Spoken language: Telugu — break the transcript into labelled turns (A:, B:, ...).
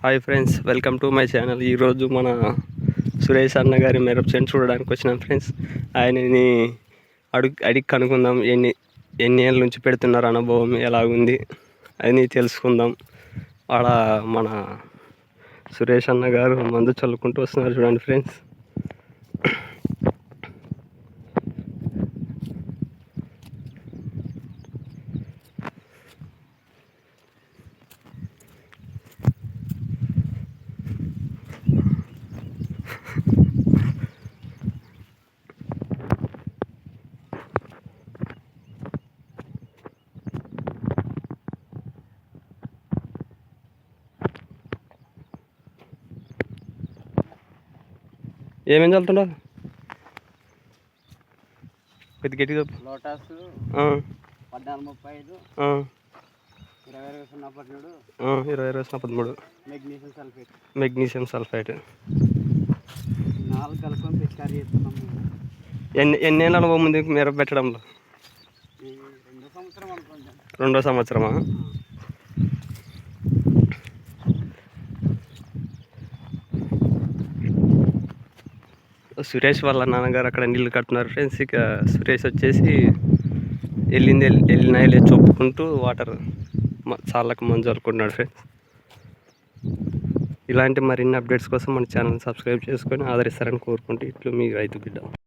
A: Hi friends welcome to my channel ఈరోజు మన సురేష్ అన్న గారి మిరప చూడడానికి వచ్చినాం ఫ్రెండ్స్ ఆయనని అడుగు అడిగి కనుక్కుందాం ఎన్ని ఎన్ని ఏళ్ళ నుంచి పెడుతున్నారు అనుభవం ఎలాగుంది అని తెలుసుకుందాం. ఆడ మన సురేష్ అన్న గారు మందు చల్లుకుంటూ వస్తున్నారు చూడండి ఫ్రెండ్స్ ఏమేం చల్లుతుండవు కొద్ది గట్టిగా.
B: లోటస్ పద్నాలుగు ముప్పై ఐదు. ఇరవై ఇరవై సున్నా
A: ఆ, ఇరవై ఇరవై సున్నా పదమూడు.
B: Magnesium sulphate.
A: Magnesium sulphite.
B: నాలుగు కలుపుకొని పిచికారీ చేస్తున్నాం.
A: ఎన్ని ఎన్ని ఏళ్ళ అనుభవం ఉంది మిరప పెట్టడంలో?
B: రెండో సంవత్సరం అనుకుంటాం.
A: రెండో సంవత్సరమా? సురేష్ వాళ్ళ నాన్నగారు అక్కడ నీళ్ళు కడుతున్నారు ఫ్రెండ్స్. ఇక సురేష్ వచ్చేసి వెళ్ళింది వెళ్ళి- వెళ్ళిన వెళ్ళి చొప్పుకుంటూ వాటర్ చాలకు మందు జరుపుకుంటున్నాడు ఫ్రెండ్స్. ఇలాంటి మరిన్ని అప్డేట్స్ కోసం మన ఛానల్ సబ్స్క్రైబ్ చేసుకొని ఆదరిస్తారని కోరుకుంటూ ఇట్లు మీ రైతు బిడ్డ.